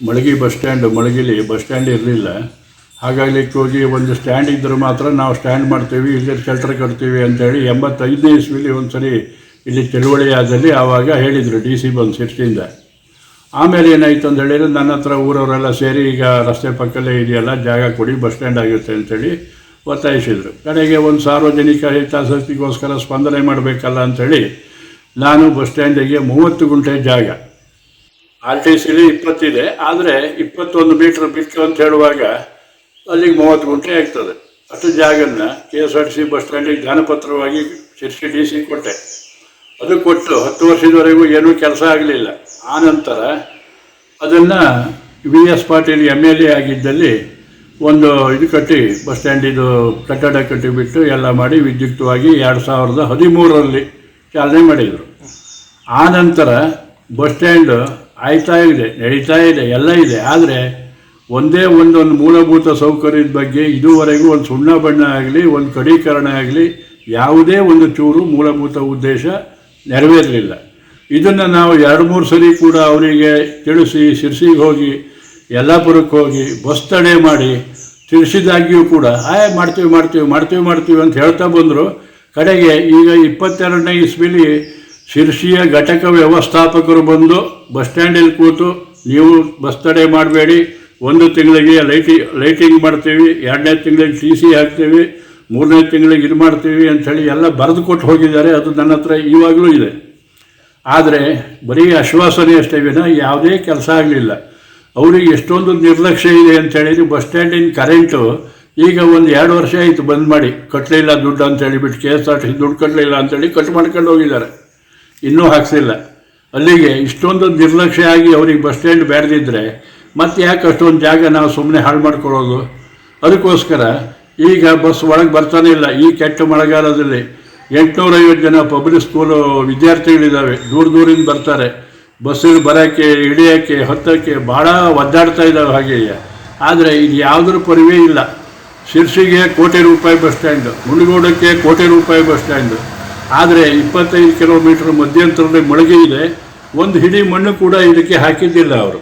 Malagi bus stand, ಮಳಗಿಲಿ bus stand ಇರಲಿಲ್ಲ. ಹಾಗಾಗಿ ಹೋಗಿ ಒಂದು ಸ್ಟ್ಯಾಂಡ್ ಇದ್ದರೂ ಮಾತ್ರ ನಾವು ಸ್ಟ್ಯಾಂಡ್ ಮಾಡ್ತೀವಿ ಇಲ್ಲಿ ಶೆಲ್ಟರ್ ಕಟ್ತೀವಿ ಅಂತೇಳಿ ಎಂಬತ್ತೈದನೇ ಇಸ್ವಿಲಿ ಒಂದು ಸರಿ ಇಲ್ಲಿ ಚಳುವಳಿ ಆದಲ್ಲಿ ಆವಾಗ ಹೇಳಿದರು ಡಿ ಸಿ ಬಂದು ಸಿಟ್ಟಿಂದ ಆಮೇಲೆ ಏನಾಯಿತು ಅಂತ ಹೇಳಿದರೆ ನನ್ನ ಹತ್ರ ಊರವರೆಲ್ಲ ಸೇರಿ ಈಗ ರಸ್ತೆ ಪಕ್ಕಲ್ಲೇ ಇದೆಯಲ್ಲ, ಜಾಗ ಕೊಡಿ, ಬಸ್ ಸ್ಟ್ಯಾಂಡ್ ಆಗುತ್ತೆ ಅಂತೇಳಿ ಒತ್ತಾಯಿಸಿದರು. ಕಡೆಗೆ ಒಂದು ಸಾರ್ವಜನಿಕ ಹಿತಾಸಕ್ತಿಗೋಸ್ಕರ ಸ್ಪಂದನೆ ಮಾಡಬೇಕಲ್ಲ ಅಂಥೇಳಿ ನಾನು ಬಸ್ ಸ್ಟ್ಯಾಂಡಿಗೆ ಮೂವತ್ತು ಗುಂಟೆ ಜಾಗ ಆರ್ ಟಿ ಸಿಲಿ ಇಪ್ಪತ್ತಿದೆ, ಆದರೆ ಇಪ್ಪತ್ತೊಂದು ಮೀಟ್ರ್ ಬಿಟ್ಟು ಅಂತ ಹೇಳುವಾಗ ಅಲ್ಲಿಗೆ ಮೂವತ್ತು ಗುಂಟೆ ಆಗ್ತದೆ. ಅಷ್ಟು ಜಾಗನ್ನ K S R T C bus ಸ್ಟ್ಯಾಂಡಿಗೆ ದಾನಪತ್ರವಾಗಿ ಶಿರ್ಸಿ ಡಿ ಸಿ ಕೊಟ್ಟೆ. ಅದು ಕೊಟ್ಟು ಹತ್ತು ವರ್ಷದವರೆಗೂ ಏನೂ ಕೆಲಸ ಆಗಲಿಲ್ಲ. ಆನಂತರ ಅದನ್ನು V S Patil M L A ಆಗಿದ್ದಲ್ಲಿ ಒಂದು ಇದು ಕಟ್ಟಿ, ಬಸ್ ಸ್ಟ್ಯಾಂಡಿದು ಕಟ್ಟಡ ಕಟ್ಟಿಬಿಟ್ಟು ಎಲ್ಲ ಮಾಡಿ ವಿದ್ಯುಕ್ತವಾಗಿ ಎರಡು ಸಾವಿರದ ಹದಿಮೂರರಲ್ಲಿ ಚಾಲನೆ ಮಾಡಿದರು. ಆನಂತರ ನಂತರ ಬಸ್ ಸ್ಟ್ಯಾಂಡ್ ಆಯ್ತಾ ಇದೆ, ನಡೀತಾ ಇದೆ, ಎಲ್ಲ ಇದೆ. ಆದರೆ ಒಂದೇ ಒಂದೊಂದು ಮೂಲಭೂತ ಸೌಕರ್ಯದ ಬಗ್ಗೆ ಇದುವರೆಗೂ ಒಂದು ಸುಣ್ಣ ಬಣ್ಣ ಆಗಲಿ, ಒಂದು ಕಡೀಕರಣ ಆಗಲಿ, ಯಾವುದೇ ಒಂದು ಚೂರು ಮೂಲಭೂತ ಉದ್ದೇಶ ನೆರವೇರಲಿಲ್ಲ. ಇದನ್ನು ನಾವು ಎರಡು ಮೂರು ಸರಿ ಕೂಡ ಅವರಿಗೆ ತಿಳಿಸಿ, ಶಿರ್ಸಿಗೆ ಹೋಗಿ ಯಲ್ಲಾಪುರಕ್ಕೆ ಹೋಗಿ, ಬಸ್ ತಡೆ ಮಾಡಿ ತಿಳಿಸಿದಾಗಿಯೂ ಕೂಡ, ಆಯ್, ಮಾಡ್ತೀವಿ ಮಾಡ್ತೀವಿ ಮಾಡ್ತೀವಿ ಮಾಡ್ತೀವಿ ಅಂತ ಹೇಳ್ತಾ ಬಂದರು. ಕಡೆಗೆ ಈಗ ಇಪ್ಪತ್ತೆರಡನೇ ಇಸ್ವಿಲಿ ಶಿರ್ಸಿಯ ಘಟಕ ವ್ಯವಸ್ಥಾಪಕರು ಬಂದು ಬಸ್ ಸ್ಟ್ಯಾಂಡಲ್ಲಿ ಕೂತು, ನೀವು ಬಸ್ ತಡೆ ಮಾಡಬೇಡಿ, ಒಂದು ತಿಂಗಳಿಗೆ ಲೈಟಿ, ಲೈಟಿಂಗ್ ಮಾಡ್ತೀವಿ, ಎರಡನೇ ತಿಂಗಳಿಗೆ ಟಿ ಸಿ ಹಾಕ್ತೀವಿ, ಮೂರನೇ ತಿಂಗಳಿಗೆ ಇದು ಮಾಡ್ತೀವಿ ಅಂಥೇಳಿ ಎಲ್ಲ ಬರೆದು ಕೊಟ್ಟು ಹೋಗಿದ್ದಾರೆ. ಅದು ನನ್ನ ಹತ್ರ ಇವಾಗಲೂ ಇದೆ. ಆದರೆ ಬರೀ ಆಶ್ವಾಸನೆ ಅಷ್ಟೇ ವಿನ ಯಾವುದೇ ಕೆಲಸ ಆಗಲಿಲ್ಲ. ಅವರಿಗೆ ಎಷ್ಟೊಂದು ನಿರ್ಲಕ್ಷ್ಯ ಇದೆ ಅಂತ ಹೇಳಿದ್ರೆ. ಬಸ್ ಸ್ಟ್ಯಾಂಡಿನ ಕರೆಂಟು ಈಗ ಒಂದು ಎರಡು ವರ್ಷ ಆಯಿತು ಬಂದ್ ಮಾಡಿ. ಕಟ್ಟಲಿಲ್ಲ ದುಡ್ಡು ಅಂತ ಬಿಟ್ಟು ಕೆ ಎಸ್ ಆರ್ ಟಿ ದುಡ್ಡು ಕಟ್ಟಲಿಲ್ಲ ಅಂತೇಳಿ ಕಟ್ ಮಾಡ್ಕೊಂಡು ಹೋಗಿದ್ದಾರೆ. ಇನ್ನೂ ಹಾಕ್ಸಿಲ್ಲ. ಅಲ್ಲಿಗೆ ಇಷ್ಟೊಂದು ನಿರ್ಲಕ್ಷ್ಯ ಆಗಿ ಅವ್ರಿಗೆ ಬಸ್ ಸ್ಟ್ಯಾಂಡ್ ಬೇಡದಿದ್ದರೆ ಮತ್ತೆ ಯಾಕೆ ಅಷ್ಟೊಂದು ಜಾಗ ನಾವು ಸುಮ್ಮನೆ ಹಾಳು ಮಾಡ್ಕೊಳ್ಳೋದು? ಅದಕ್ಕೋಸ್ಕರ ಈಗ ಬಸ್ ಒಳಗೆ ಬರ್ತಾನೆ ಇಲ್ಲ. ಈ ಕೆಟ್ಟ ಮಳೆಗಾಲದಲ್ಲಿ ಎಂಟುನೂರೈವತ್ತು ಜನ ಪಬ್ಲಿಕ್ ಸ್ಕೂಲು ವಿದ್ಯಾರ್ಥಿಗಳಿದ್ದಾವೆ. ದೂರ ದೂರಿಂದ ಬರ್ತಾರೆ. ಬಸ್ಸಿಗೆ ಬರೋಕ್ಕೆ ಇಳಿಯೋಕ್ಕೆ ಹತ್ತಕ್ಕೆ ಭಾಳ ಒದ್ದಾಡ್ತಾ ಇದ್ದಾವೆ ಹಾಗೆ ಆದರೆ ಇದು ಯಾವುದ್ರ ಪರಿವೇ ಇಲ್ಲ. ಶಿರ್ಸಿಗೆ ಕೋಟಿ ರೂಪಾಯಿ ಬಸ್ ಸ್ಟ್ಯಾಂಡು ಮುಳುಗೋಡಕ್ಕೆ ಕೋಟಿ ರೂಪಾಯಿ ಬಸ್ ಸ್ಟ್ಯಾಂಡು. ಆದರೆ ಇಪ್ಪತ್ತೈದು ಕಿಲೋಮೀಟರ್ ಮಧ್ಯಂತರದಲ್ಲಿ ಮೊಳಗೆ ಇದೆ. ಒಂದು ಹಿಡಿ ಮಣ್ಣು ಕೂಡ ಇದಕ್ಕೆ ಹಾಕಿದ್ದಿಲ್ಲ ಅವರು.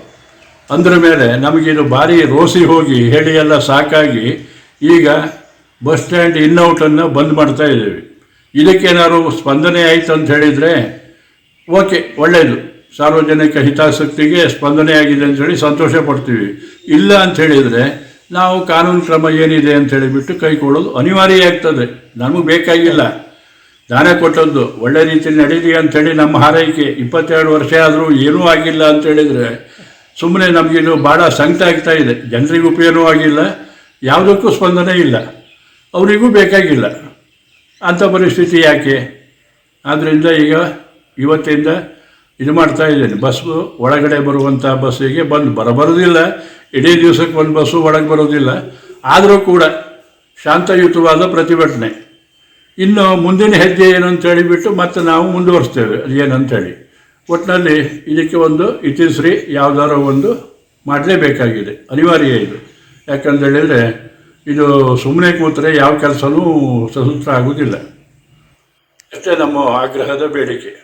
ಅಂದ್ರ ಮೇಲೆ ನಮಗಿದು ಭಾರಿ ರೋಸಿ ಹೋಗಿ, ಹೇಳಿ ಎಲ್ಲ ಸಾಕಾಗಿ ಈಗ ಬಸ್ ಸ್ಟ್ಯಾಂಡ್ ಇನ್ನೌಟನ್ನು ಬಂದ್ ಮಾಡ್ತಾ ಇದ್ದೀವಿ. ಇದಕ್ಕೇನಾದ್ರು ಸ್ಪಂದನೆ ಆಯಿತು ಅಂತ ಹೇಳಿದರೆ ಓಕೆ ಒಳ್ಳೆಯದು ಸಾರ್ವಜನಿಕ ಹಿತಾಸಕ್ತಿಗೆ ಸ್ಪಂದನೆ ಆಗಿದೆ ಅಂತ ಹೇಳಿ ಸಂತೋಷ ಪಡ್ತೀವಿ. ಇಲ್ಲ ಅಂತ ಹೇಳಿದರೆ ನಾವು ಕಾನೂನು ಕ್ರಮ ಏನಿದೆ ಅಂತ ಹೇಳಿಬಿಟ್ಟು ಕೈಕೊಳ್ಳೋದು ಅನಿವಾರ್ಯ ಆಗ್ತದೆ. ನಮಗೆ ಬೇಕಾಗಿಲ್ಲ. ದಾನ ಕೊಟ್ಟದ್ದು ಒಳ್ಳೆ ರೀತಿಯಲ್ಲಿ ನಡೀಲಿ ಅಂಥೇಳಿ ನಮ್ಮ ಹಾರೈಕೆ. ಇಪ್ಪತ್ತೆರಡು ವರ್ಷ ಆದರೂ ಏನೂ ಆಗಿಲ್ಲ ಅಂತ ಹೇಳಿದರೆ ಸುಮ್ಮನೆ ನಮಗಿದು ಭಾಳ ಸಂಕಟ ಆಗ್ತಾ ಇದೆ. ಜನರಿಗೂ ಉಪಯೋಗವೂ ಆಗಿಲ್ಲ, ಯಾವುದಕ್ಕೂ ಸ್ಪಂದನೆ ಇಲ್ಲ, ಅವರಿಗೂ ಬೇಕಾಗಿಲ್ಲ. ಅಂಥ ಪರಿಸ್ಥಿತಿ ಯಾಕೆ? ಆದ್ದರಿಂದ ಈಗ ಇವತ್ತಿಂದ ಇದು ಮಾಡ್ತಾ ಇದ್ದೇನೆ. ಬಸ್ಸು ಒಳಗಡೆ ಬರುವಂಥ ಬಸ್ಸಿಗೆ ಬಂದು ಬರಬರೋದಿಲ್ಲ. ಇಡೀ ದಿವಸಕ್ಕೆ ಒಂದು ಬಸ್ಸು ಒಳಗೆ ಬರೋದಿಲ್ಲ. ಆದರೂ ಕೂಡ ಶಾಂತಯುತವಾದ ಪ್ರತಿಭಟನೆ. ಇನ್ನು ಮುಂದಿನ ಹೆಜ್ಜೆ ಏನು ಅಂತ ಹೇಳಿಬಿಟ್ಟು ಮತ್ತೆ ನಾವು ಮುಂದುವರಿಸ್ತೇವೆ. ಅದು ಏನಂತೇಳಿ. ಒಟ್ಟಿನಲ್ಲಿ ಇದಕ್ಕೆ ಒಂದು ಇತಿಶ್ರೀ ಯಾವುದಾದ್ರು ಒಂದು ಮಾಡಲೇಬೇಕಾಗಿದೆ. ಅನಿವಾರ್ಯ ಇದು. ಯಾಕಂತ ಹೇಳಿದರೆ ಇದು ಸುಮ್ಮನೆ ಕೂತ್ರೆ ಯಾವ ಕೆಲಸನೂ ಸಸೂತ್ರ ಆಗುವುದಿಲ್ಲ. ಅಷ್ಟೇ ನಮ್ಮ ಆಗ್ರಹದ ಬೇಡಿಕೆ.